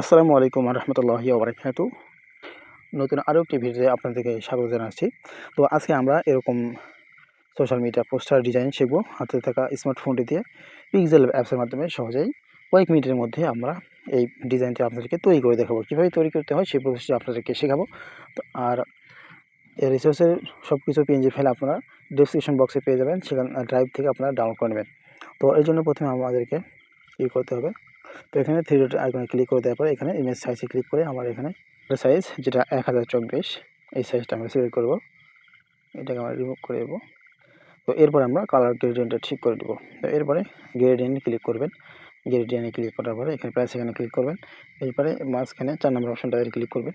আসসালামু আলাইকুম রহমতুল্লাহি ওবরাকাতু। নতুন আরও একটি ভিডিওতে আপনাদেরকে স্বাগত জানাচ্ছি। তো আজকে আমরা এরকম সোশ্যাল মিডিয়া পোস্টার ডিজাইন শিখব। হাতে থাকা স্মার্টফোনটি দিয়ে পিক্সেল অ্যাপসের মাধ্যমে সহজেই কয়েক মিনিটের মধ্যে আমরা এই ডিজাইনটি আপনাদেরকে তৈরি করে দেখাবো। কীভাবে তৈরি করতে হয় সেই প্রসেসটি আপনাদেরকে শেখাবো। তো আর এই রিসোর্সের সব কিছু পিএনজি ফাইল আপনারা ডিসক্রিপশন বক্সে পেয়ে যাবেন। সেখান ড্রাইভ থেকে আপনারা ডাউনলোড করে নেবেন। তো এর জন্য প্রথমে আমাদেরকে কী করতে হবে। তো এখানে থ্রি ডট আইকনে ক্লিক করে দেওয়ার পরে এখানে ইমেজ সাইজে ক্লিক করে আমার এখানে সাইজ যেটা এক হাজার চব্বিশ, এই সাইজটা আমরা সিলেক্ট করব। এটাকে আমরা রিমুভ করে দেবো। তো এরপরে আমরা কালার গ্রেডিয়েন্টটা ঠিক করে দেবো। তো এরপরে গ্রেডিয়েন্ট ক্লিক করবেন। গ্রেডিয়েন্টে ক্লিক করার পরে এখানে প্রাইস এখানে ক্লিক করবেন। এরপরে মাঝখানে চার নম্বর অপশনটাতে ক্লিক করবেন।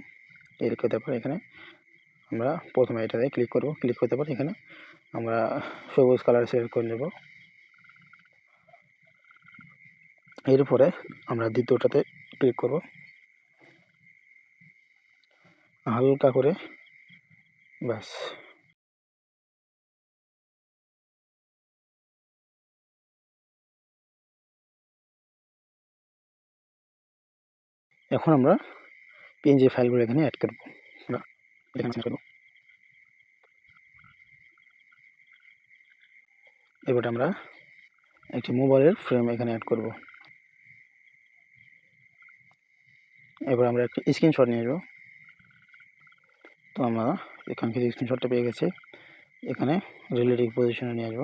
ক্লিক করতে পরে এখানে আমরা প্রথমে এটাতে ক্লিক করব। ক্লিক করতে পারি এখানে আমরা সবুজ কালার সিলেক্ট করে নেব। এরপরে আমরা দ্বিতীয়টাতে ক্লিক করব। হালকা করে, ব্যাস। এখন আমরা পিএনজি ফাইলগুলো এখানে অ্যাড করব। এবার আমরা একটি মোবাইলের ফ্রেম এখানে অ্যাড করব। এবার আমরা একটি স্ক্রিনশট নিয়ে যাব তো আমরা এখান থেকে স্ক্রিনশটটা পেয়ে গেছি। এখানে রিলেটিভ পজিশনে নিয়ে আসব।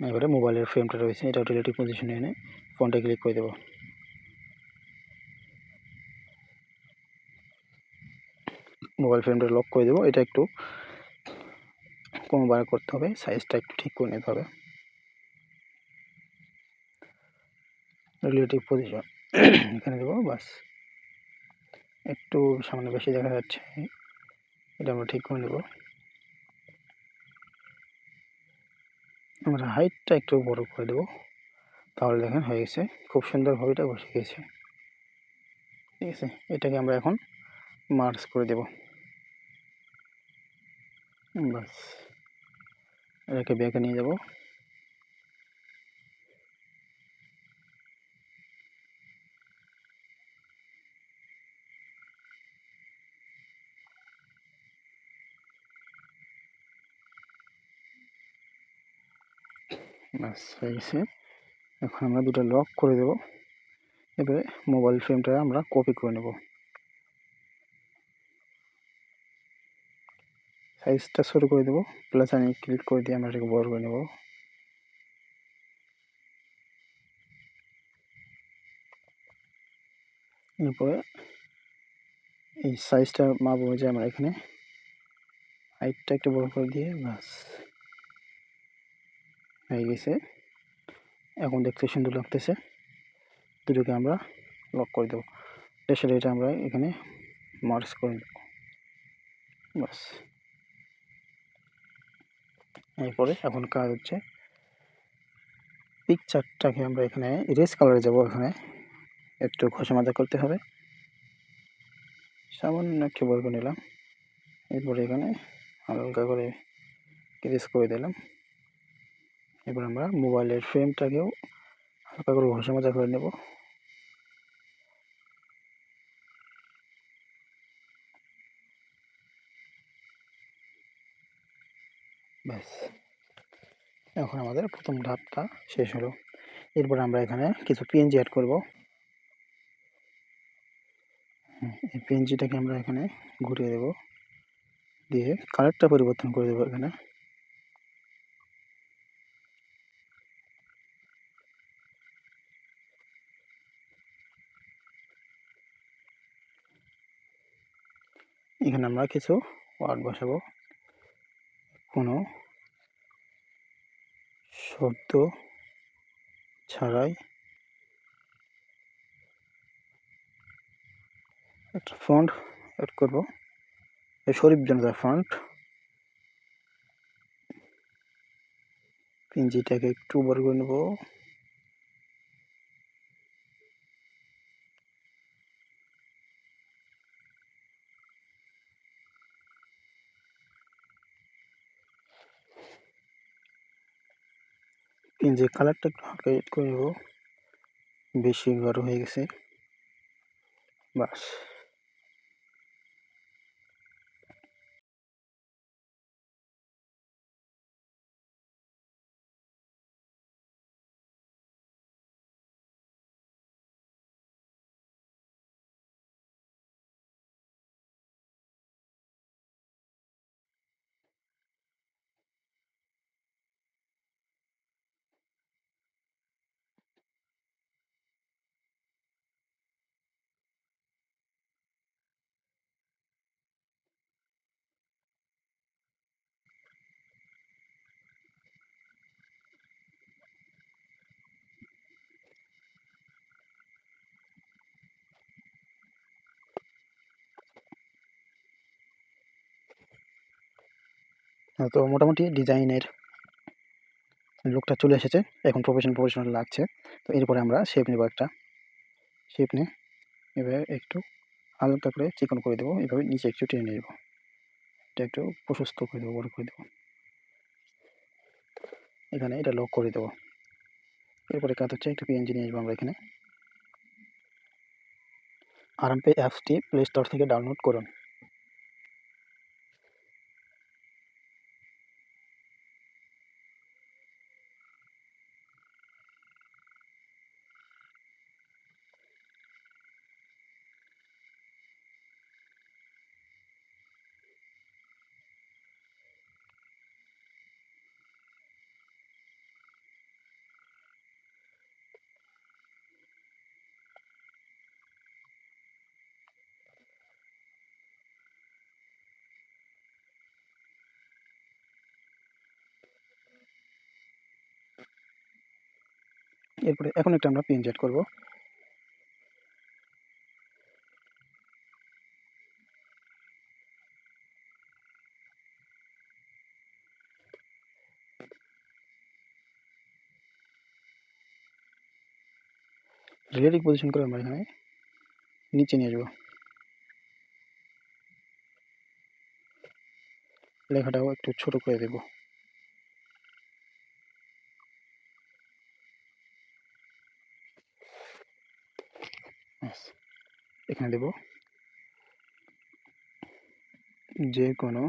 এবারে মোবাইলের ফ্রেমটা রয়েছে এটা রিলেটিভ পজিশনে এনে ফোনটা ক্লিক করে দেবো। মোবাইল ফ্রেমটা লক করে দেবো। এটা একটু কোনোবার করতে হবে সাইজটা একটু ঠিক করে নিতে হবে। রিলেটিভ পজিশন এখানে দেবো, বাস। একটু সামনে বেশি দেখা যাচ্ছে। এটা আমরা ঠিক করে নেব। আমরা হাইটটা একটু বড় করে দেবো। তাহলে দেখেন হয়ে গেছে। খুব সুন্দরভাবে এটা বসে গেছে ঠিক আছে, এটাকে আমরা এখন মার্চ করে দেব। বাস, এটাকে ব্যাগে নিয়ে যাব। ব্যাস, হয়ে এখন আমরা দুটো লক করে দেব। এবারে মোবাইল ফ্রেমটা আমরা কপি করে নেব। সাইজটা শুরু করে দেবো। প্লাস আমি ক্লিক করে দিয়ে আমরা এটাকে বড় করে নেব। এরপরে এই সাইজটা মাপ অনুযায়ী আমরা এখানে। হাইটটা একটু বড় করে দিয়ে বাস হয়ে গেছে। এখন দেখতে সুন্দর লাগতেছে। দুটোকে আমরা লক করে দেবো। সেটা এটা আমরা এখানে মার্চ করে দেবো বাস এরপরে এখন কাজ হচ্ছে পিকচারটাকে আমরা এখানে রেস কালারে যাব এখানে। একটু ঘষা মাজা করতে হবে। সামান্য একটু বর্গ নিলাম। এরপরে এখানে হালকা করে রেস করে দিলাম। এবার আমরা মোবাইলের ফ্রেমটাকেও হালকা করে ঘষা মাজা করে নেব। ব্যাস, এখন আমাদের প্রথম ধাপটা শেষ হলো। এরপর আমরা এখানে কিছু পিএনজি অ্যাড করব। এই পিএনজিটাকে আমরা এখানে ঘুরিয়ে দেব। দিয়ে কালারটা পরিবর্তন করে দেবো এখানে। এখানে আমরা কিছু ওয়ার্ড বসাবো। কোনো শব্দ ছাড়াই একটা ফন্ট অ্যাড করব। শরীফ জনতা ফন্ট পিঞ্জিটাকে একটু বড় করে নেব। যে কালারটা একটু হালকা এড করে নেব। বেশি গাঢ় হয়ে গেছে। বাস। তো মোটামুটি ডিজাইনের লুকটা চলে এসেছে। এখন প্রফেশনাল প্রফেশনাল লাগছে। তো এরপরে আমরা শেপ নেব একটা। শেপ নিয়ে এভাবে একটু হালকা করে চিকন করে দেবো। এভাবে নিচে একটু টেনে নেব। এটা একটু প্রশস্ত করে দেবো, বড় করে দেবো। এখানে এটা লক করে দেবো। এরপরে কাজ হচ্ছে একটু পিএনজি নিয়ে আসব আমরা এখানে। আরামপে অ্যাপসটি প্লে স্টোর থেকে ডাউনলোড করুন। এরপরে এখন একটা আমরা পিএনজি অ্যাড করব। রিলেটিভ পজিশন করে আমরা এখানে নিচে নিয়ে আসব লেখাটাও একটু ছোট করে দেব। এখানে দেব। যে কোনো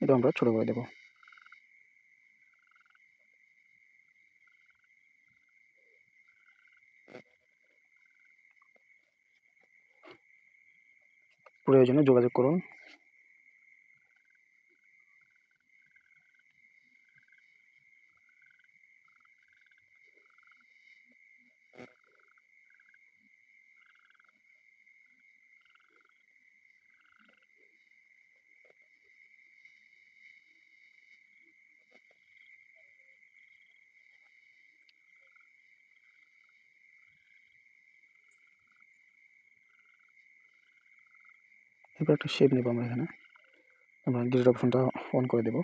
এটা আমরা ছোট করে দেবো। প্রয়োজনে যোগাযোগ করুন। এরপর একটা শেপ নেব আমরা এখানে। আমরা ডিজিট অপশনটা অন করে দেব।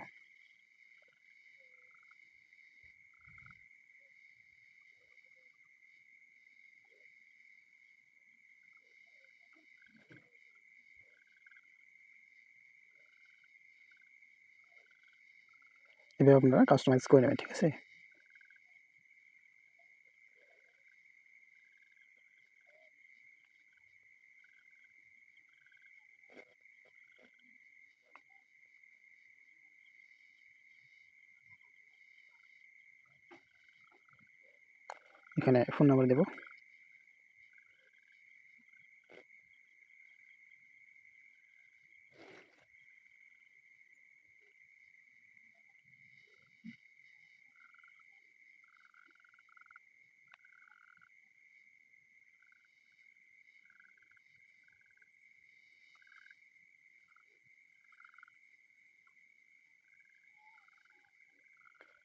এভাবে আপনারা কাস্টমাইজ করে নেবেন ঠিক আছে? এখানে ফোন নাম্বার দেব।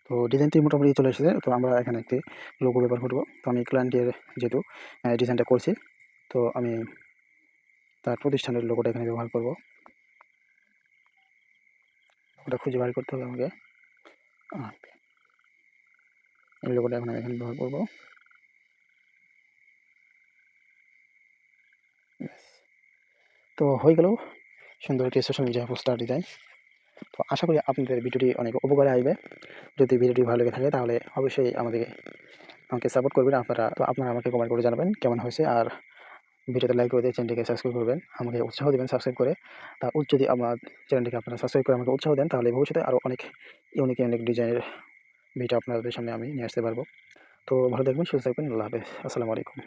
তো ডিজাইনটি মোটামুটি চলে এসেছে। তো আমরা এখানে একটি লোগো ব্যবহার করব। তো আমি ক্লায়েন্টের যেহেতু ডিজাইনটা করছি, তো আমি তার প্রতিষ্ঠানের লোগোটা এখানে ব্যবহার করব। ওটা খুঁজে বার করতে হবে আমাকে। এই লোগোটা এখন আমি এখানে ব্যবহার করব। তো হয়ে গেল। সুন্দর একটি সোশ্যাল মিডিয়া পোস্টার ডিজাইন তো আশা করি আপনাদের ভিডিওটি অনেক উপকারে আসবে। যদি ভিডিওটি ভালো লেগে থাকে তাহলে অবশ্যই আমাদেরকে, আমাকে সাপোর্ট করবেন। আপনারা, তো আপনারা আমাকে কমেন্ট করে জানাবেন কেমন হয়েছে। আর ভিডিওতে লাইক করে দিয়ে চ্যানেলটিকে সাবস্ক্রাইব করবেন। আমাকে উৎসাহ দেবেন সাবস্ক্রাইব করে। তা যদি আমার চ্যানেলটিকে আপনারা সাবস্ক্রাইব করে আমাকে উৎসাহ দেন, তাহলে ভবিষ্যতে আরও অনেক ইউনিক ইউনিক ডিজাইনের ভিডিও আপনাদের সামনে আমি নিয়ে আসতে পারব। তো ভালো থাকবেন, সুস্থ থাকবেন। আল্লাহ হাফেজ। আসসালামু আলাইকুম।